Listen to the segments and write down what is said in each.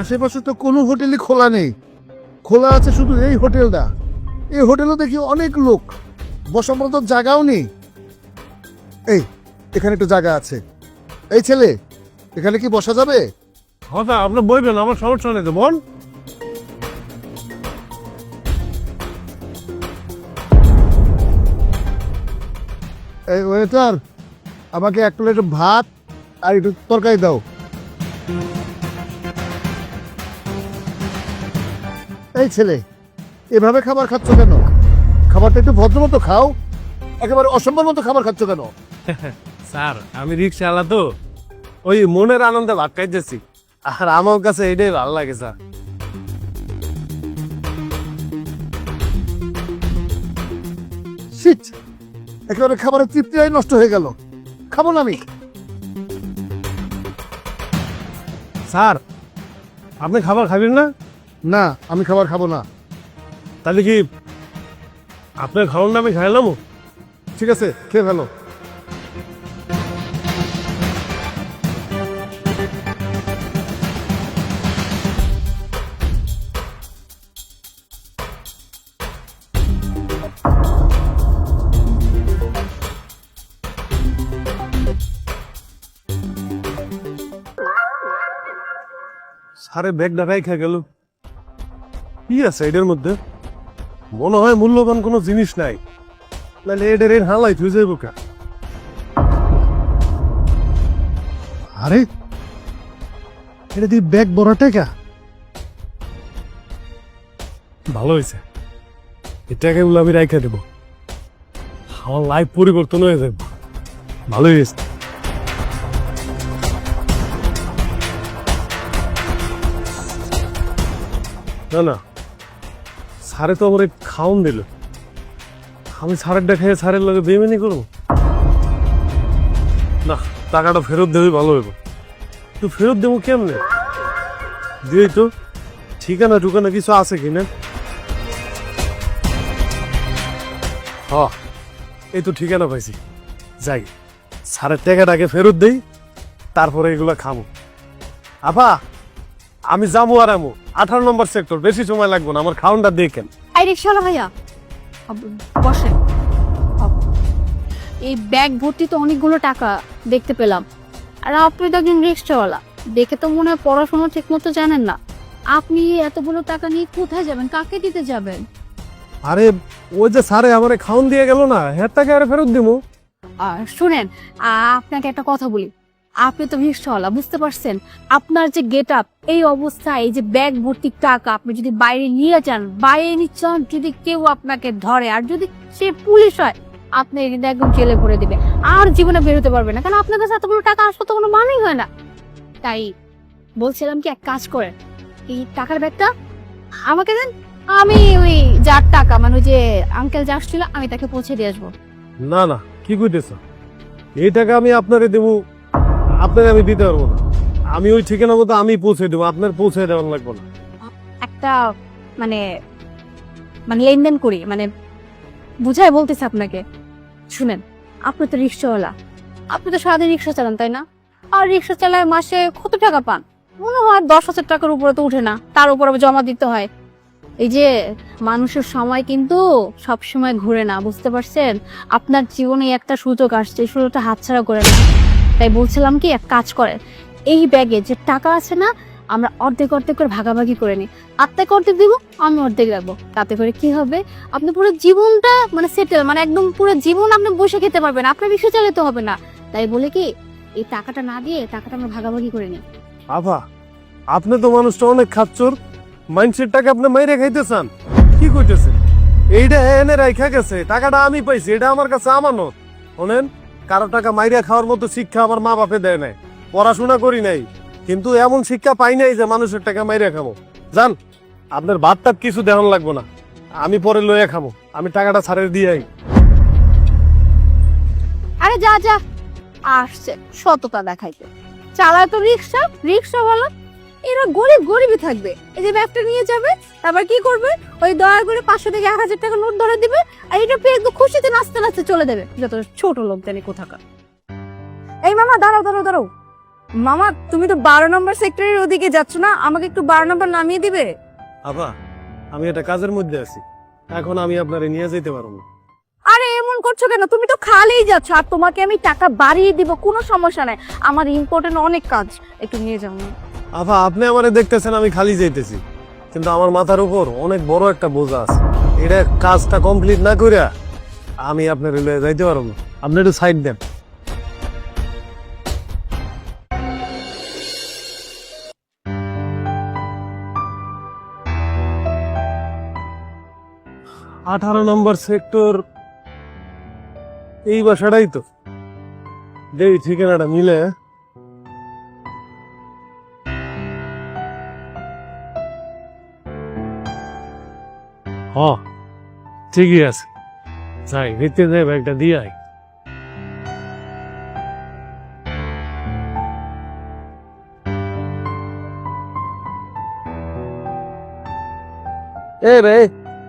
আশেপাশে তো কোনো হোটেলই খোলা নেই। খোলা আছে শুধু এই হোটেলটা। এই হোটেলও দেখি অনেক লোক। বসার মতো জায়গাও নেই। এই এখানে একটু জায়গা আছে। এই ছেলে এখানে কি বসা যাবে? কথা আপনি বইবেন আমার সমস্যা নেই তো বোন এই ওয়েটার আমাকে এক প্লেট ভাত আর একটু তরকারি দাও। এই ছেলে এভাবে খাবার খাচ্ছ কেন? খাবারটা একটু ভদ্র মতো খাও। একেবারে অসম্ভব মতো খাবার খাচ্ছ কেন? স্যার আমি রিক্সা আলা তো। ওই মনের আনন্দে ভাত খাইতেছি। আর আমার কাছে এটাই ভালো লাগে স্যার। শীত একেবারে খাবারের তৃপ্তিটাই নষ্ট হয়ে গেল। খাব না আমি। স্যার আপনি খাবার খাবেন না? না আমি খাবার খাব না। তাহলে কি আপনার খাওয়ার নামে খাইলাম ঠিক আছে খেয়ে ফেলো। সারে ব্যাগ ডাকাই খেয়ে গেল। কি আছে এটার মধ্যে? মনে হয় মূল্যবান কোনো জিনিস নাই। নাহলে এটার এর হালাই তুই যাইব কা? আরে, এটা দিয়ে ব্যাগ বড় ভালো হয়েছে এটাকে বলে আমি রাইখা দেবো। আমার লাইফ পরিবর্তন হয়ে যাবে ভালো হয়েছে না না। স্যারে তো আমার খাওন দিল। আমি স্যারেরটা খেয়ে স্যারের লগে বেমেনি করব? না, টাকাটা ফেরত দেবে ভালো হইব। তো ফেরত দেবো কেমনে? দিয়ে তো ঠিকানা টুকানা কিছু আছে কিনা হ, এই তো ঠিকানা পাইছি। যাই সারের টাকাটাকে ফেরত দেই, তারপরে এগুলো খাব আপা আমি যাব আর আমো। আঠারো নম্বর সেক্টর বেশি সময় লাগবে না আমার খাওনটা দেখেন। এই রিক্সাওয়ালা ভাইয়া বসেন। এই ব্যাগ ভর্তি তো অনেকগুলো টাকা দেখতে পেলাম। আর আপনি তো একজন রিক্সাওয়ালা দেখে তো মনে হয় পড়াশোনা ঠিক মতো জানেন না। আপনি এতগুলো টাকা নিয়ে কোথায় যাবেন? কাকে দিতে যাবেন? আরে ওই যে স্যারে আমারে খাওন দিয়ে গেল না হ্যাঁ টাকা আরে ফেরত দিমু। আর শুনেন আপনাকে একটা কথা বলি। আপনি তো রিক্সাওয়ালা বুঝতে পারছেন? আপনার যে গেট আপ এই অবস্থায় এই যে ব্যাগ ভর্তি টাকা আপনি যদি বাইরে নিয়ে যান, বাইরে নিচ্ছেন যদি কেউ আপনাকে ধরে, আর যদি সে পুলিশ হয়, আপনি কিন্তু একদম জেলে ভরে দিবে। আর জীবনে বেরোতে পারবে না, কারণ আপনার কাছে এতগুলো টাকা আসলে তো কোনো মানেই হয় না। তাই বলছিলাম কি, এক কাজ করেন, এই টাকার ব্যাগটা আমাকে দেন, আমি ওই যার টাকা মানে ওই যে আঙ্কেল যা আসছিল আমি তাকে পৌঁছে দিয়ে আসব। না না, কি কইতেছ? এই টাকা আমি আপনারে দেবো আপনাকে আমি দিতে পারব না। আমি ওই ঠিকানা মতো আমি পৌঁছে দেবো, আপনার পৌঁছে দেওয়ার লাগবে না। একটা মানে মানে লেনদেন করি মানে বুঝাই বলতেছে আপনাকে। শুনেন, আপনি তো রিক্সাওয়ালা। আপনি তো সারাদিন রিক্সা চালান, তাই না? আর রিক্সা চালায় মাসে কত টাকা পান? মনে হয় দশ হাজার টাকার উপরে তো উঠে না, তার উপর জমা দিতে হয়। এই যে, মানুষের সময় কিন্তু সব সময় ঘুরে না, বুঝতে পারছেন? আপনার জীবনে একটা সুযোগ আসছে সুযোগটা হাতছাড়া করে না। তাই বলছিলাম কি, এক কাজ করেন। এই ব্যাগে যে টাকা আছে না, আমরা অর্ধেক অর্ধেক করে ভাগাভাগি করে নিই। আপনাকে অর্ধেক দিব, আমি অর্ধেক রাখব। তাতে করে কি হবে? আপনি পুরো জীবনটা মানে সেটেল মানে একদম পুরো জীবন আপনি বসে খেতে পারবেন, আপনার বিষয় চালাতে হবে না। তাই বলে কি, এই টাকাটা না দিয়ে টাকাটা আমরা ভাগাভাগি করে নিই। আভা, আপনি তো মানুষটা অনেক খাচ্চর মাইন্ডসেট টাকা আপনি মাইরে খাইতে চান কি কইতেছেন? এইটা এনে রাইখা গেছে, টাকাটা আমি পাইছি, এটা আমার কাছে আমানত। শোনেন কারও টাকা মাইরা খাওয়ার মতো শিক্ষা আমার মা বাপে দেয় নাই। পড়াশোনা করি নাই, কিন্তু এমন শিক্ষা পাই নাই যে মানুষের টাকা মাইরা খাব জান, আপনার ভাত কিছু দেখান লাগবো না। আমি পরে লইয়া খাব আমি টাকাটা ছাড়ের দিয়ে আই। আরে যা যা। আসছে, সততা দেখাইতে। চালায় তো রিক্সা রিক্সা বলো এরা গরিব গরিবই থাকবে। এই যে ব্যাগটা নিয়ে যাবে তারপর কি করবে? ওই দয়া করে পাঁচশো থেকে এক হাজার টাকা নোট ধরে দিবে আর এটা পেয়ে একদম খুশিতে নাচতে নাচতে চলে দেবে যত ছোট লোক জানি কোথাকার। এই মামা দাঁড়াও দাঁড়াও দাঁড়াও। মামা তুমি তো বারো নম্বর সেক্টরের ওদিকে যাচ্ছ না? আমাকে একটু বারো নম্বর নামিয়ে দিবে? আপা আমি একটা কাজের মধ্যে আছি। এখন আমি আপনারে নিয়ে যেতে পারব না। আরে এমন করছ কেন? তুমি তো খালিই যাচ্ছ আর তোমাকে আমি টাকা বাড়িয়ে দিব কোনো সমস্যা নাই। আমার ইম্পর্টেন্ট অনেক কাজ। একটু নিয়ে যাও না আপা আপনি আমারে দেখতেছেন, আমি খালি যাইতেছি। কিন্তু আমার মাথার উপর অনেক বড় একটা বোঝা আছে। এটা কাজটা কমপ্লিট না কইরা আমি আপনার রেলওয়ে যাইতে পারব আপনি একটু সাইড দেন। আঠারো নম্বর সেক্টর এই বাসাটাই তো। দেই, ঠিকানাটা মিলে হ ঠিকই আছে। যাই ভিতরে যাই ব্যাগটা দিয়ে আই এ রে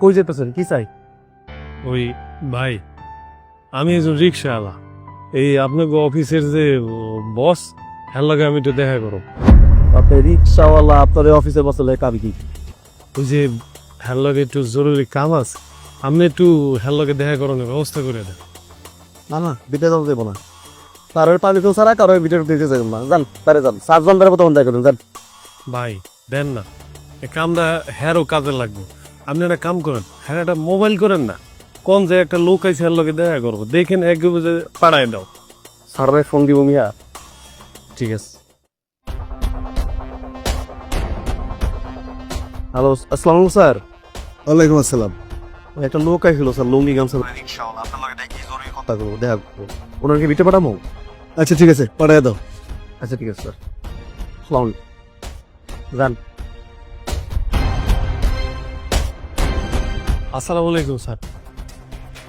কই যেতেছেন? কি চাই? ওই ভাই আমি একজন রিক্সাওয়ালা। এই আপনাকে অফিসের যে বস হ্যাঁ লাগে আমি একটু দেখা করো আপনি রিক্সাওয়ালা আপনার অফিসে বসলে কাম কি ওই যে হ্যাঁ লগে একটু জরুরি কাম আছে। আপনি একটু হ্যাঁ লগে দেখা করানোর ব্যবস্থা করে দেন। না না বিটে যান দেবো না। তারের পানি তো ছাড়া কারও বিটের দিতে যাবেন না। যান তারে যান সাতজন বেড়ে তখন দেখা করুন যান। ভাই দেন না। এই কামটা হ্যারও কাজে লাগবে। আপনি একটা কাম করেন হ্যাঁ একটা মোবাইল করেন না। কোন যে একটা লোক আছে হ্যার লগে দেখা করব দেখেন এক যে পাড়ায় দাও। স্যারের ফোন দিব মিয়া। ঠিক আছে। হ্যালো আসসালামু স্যার। ওয়ালাইকুম আসসালাম। ওই একটা লোক আইছিল স্যার লুঙ্গি গামছা রিক্সাওয়ালা আপনার লগে দেখি জরুরি কথা। করব দেখা করব। ওনাকে বিটে পাঠাবো আচ্ছা ঠিক আছে পাঠিয়ে দাও। আচ্ছা ঠিক আছে স্যার। সালাম যান। আসসালামু আলাইকুম স্যার।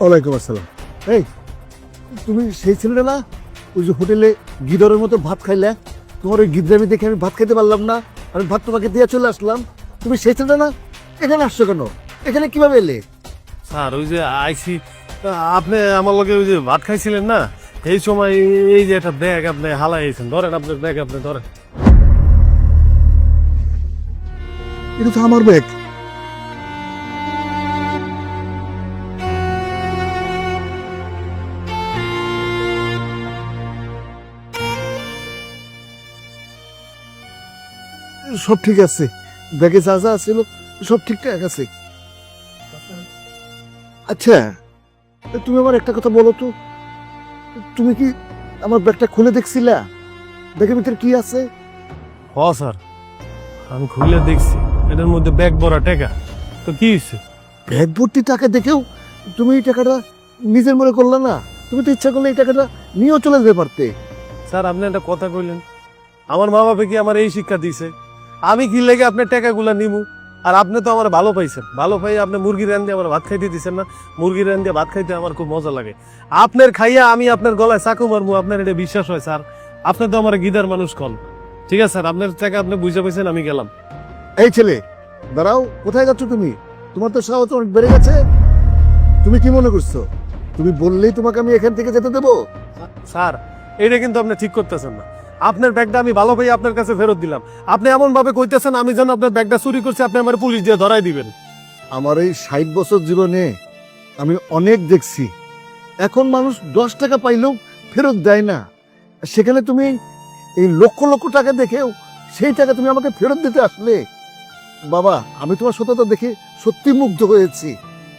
ওয়ালাইকুম আসসালাম। এই তুমি সেই ছেলেটা না? ওই যে হোটেলে গিদরের মতো ভাত খাইলে? তোমার ওই গিদ্রামি দেখে আমি ভাত খেতে পারলাম না আমি ভাত তোমাকে দিয়ে চলে আসলাম। তুমি সেই ছেলেটা না? এখানে আসছো কেন? এখানে কীভাবে এলে? স্যার ওই যে আইসি আপনি আমার লগে ওই যে ভাত খাইছিলেন না? এই সময় এই যে একটা ব্যাগ আপনি হালাইছেন ধরেন আপনার ব্যাগ আপনি ধরেন। এটা তো আমার ব্যাগ। সব ঠিক আছে। ব্যাগে যা যা ছিল সব ঠিকঠাক আছে। আচ্ছা তুমি আমার একটা কথা বলো তো। তুমি কি আমার ব্যাগটা খুলে দেখছিলা? ব্যাগের ভিতরে কি আছে? হ স্যার। আমি খুলে দেখছি। এটার মধ্যে ব্যাগ ভরা টাকা। তো কি হয়েছে? ব্যাগ ভর্তি টাকা দেখেও তুমি এই টাকাটা নিজের মনে করলে না? তুমি তো ইচ্ছা করলে এই টাকাটা নিয়েও চলে যেতে পারতে। স্যার আপনি একটা কথা কইলেন। আমার মা বাবা কি আমার এই শিক্ষা দিছে আমি কি লেগে আপনার টাকাগুলা নিমু? আর আপনি তো আমার ভালো পাইছেন। ভালো পাই আপনি মুরগি রান দিয়ে আমার ভাত খাইতে দিচ্ছেন না। মুরগি রান দিয়ে ভাত খাইতে আমার খুব মজা লাগে। আপনার খাইয়া আমি আপনার গলায় চাকু মারমু আপনার এটা বিশ্বাস হয় স্যার। আপনি তো আমার গিদার মানুষ কল। ঠিক আছে স্যার আপনার টাকা আপনি বুঝে পাইছেন আমি গেলাম। এই ছেলে দাঁড়াও কোথায় যাচ্ছ তুমি? তোমার তো সাহস অনেক বেড়ে গেছে। তুমি কি মনে করছ? তুমি বললেই তোমাকে আমি এখান থেকে যেতে দেবো? স্যার এটা কিন্তু আপনি ঠিক করতেছেন না। আপনার ব্যাগটা আমি ভালো ভাই আপনার কাছে ফেরত দিলাম। আপনি এমন ভাবে কইতেছেন আমি যেন আপনার ব্যাগটা চুরি করছি আপনি আমার পুলিশ দিয়ে ধরাই দিবেন। আমার এই ষাট বছর জীবনে আমি অনেক দেখছি। এখন মানুষ দশ টাকা পাইলেও ফেরত দেয় না। সেখানে তুমি এই লক্ষ লক্ষ টাকা দেখেও সেই টাকা তুমি আমাকে ফেরত দিতে আসলে? বাবা আমি তোমার সততা দেখে সত্যি মুগ্ধ হয়েছি।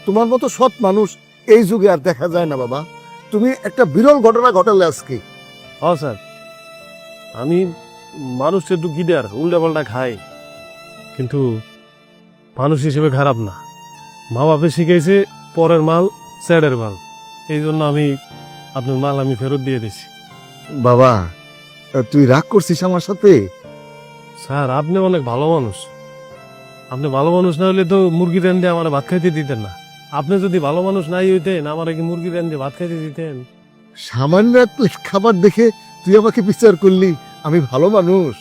তোমার মতো সৎ মানুষ এই যুগে আর দেখা যায় না বাবা। তুমি একটা বিরল ঘটনা ঘটালে আজকে। হ্যাঁ স্যার। আমি মানুষ একটু গিদার উল্টা পাল্টা খাই। কিন্তু মানুষ হিসেবে খারাপ না। মা বাপে শিখেছে পরের মাল স্যাডের মাল। এই জন্য আমি আপনার মাল আমি ফেরত দিয়ে দিছি। বাবা তুই রাগ করছিস আমার সাথে? স্যার আপনি অনেক ভালো মানুষ। আপনি ভালো মানুষ না হলে তো মুরগি দিয়ে আমার ভাত খাইতে দিতেন না। আপনি যদি ভালো মানুষ নাই হইতেন আমার কি মুরগি দিয়ে ভাত খাইতে দিতেন? সামান্য এক প্লেট খাবার দেখে তুই আমাকে বিচার করলি, আমি ভালো মানুষ।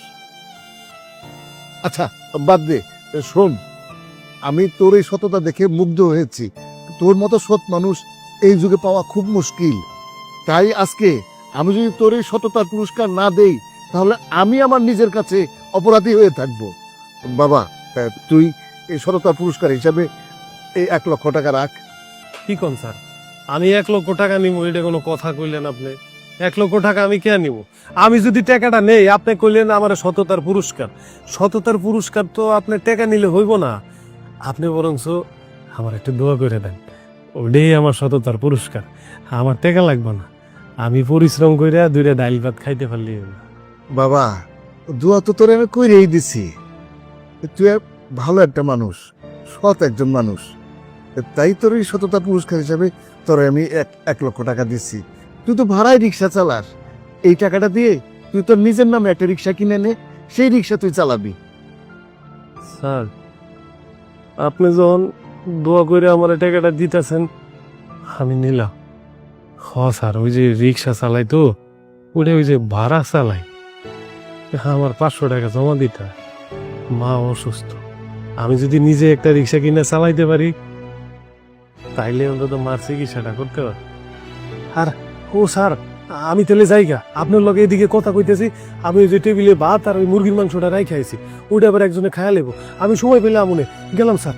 আচ্ছা বাদ দে, শোন, আমি তোর এই সততা দেখে মুগ্ধ হয়েছি। তোর মতো সৎ মানুষ এই যুগে পাওয়া খুব মুশকিল। তাই আজকে আমি যদি তোর এই সততার পুরস্কার না দেই, তাহলে আমি আমার নিজের কাছে অপরাধী হয়ে থাকব। বাবা তুই এই সততা পুরস্কার হিসাবে এই এক লক্ষ টাকা রাখ। কি কন স্যার? আমি এক লক্ষ টাকা নিব এটা কোনো কথা কইলেন আপনি। এক লক্ষ টাকা আমি কে নিব? আমি যদি টাকাটা নেই, আপনি কইলেন আমার সততার পুরস্কার। সততার পুরস্কার তো আপনি টাকা নিলে হইব না। আপনি বরংস আমার একটু দোয়া করে দেন। ওটাই আমার সততার পুরস্কার। আমার টাকা লাগবে না। আমি পরিশ্রম করে দুইটা ডাইল ভাত খাইতে পারলি বাবা, দোয়া তো তোরে আমি কইরেই দিছি। তুই ভালো একটা মানুষ, সৎ একজন মানুষ। তাই তোর এই সততা পুরস্কার হিসাবে তোরে আমি এক এক লক্ষ টাকা দিছি। তুই তো ভাড়ায় রিক্সা চালাস। এই টাকাটা দিয়ে তুই তোর নিজের নামে একটা রিক্সা কিনে নে সেই রিক্সা তুই চালাবি। স্যার আপনি যখন দোয়া করে আমার এই টাকাটা দিতেছেন আমি নিলাম। হ স্যার ওই যে রিক্সা চালাই তো ওটা ওই যে ভাড়া চালাই। আমার পাঁচশো টাকা জমা দিতে মা অসুস্থ। আমি যদি নিজে একটা রিক্সা কিনে চালাইতে পারি তাইলে অন্তত মার চিকিৎসাটা করতে পারি আর ও স্যার, আমি তাহলে যাইগা আপনার লগে এদিকে কথা কইতেছি, আমি ওই যে টেবিলে ভাত আর ওই মুরগির মাংসটা রাই খাইছি ওইটা আবার একজনে খায়া লেবো। আমি সময় পেলে আমনে, গেলাম স্যার।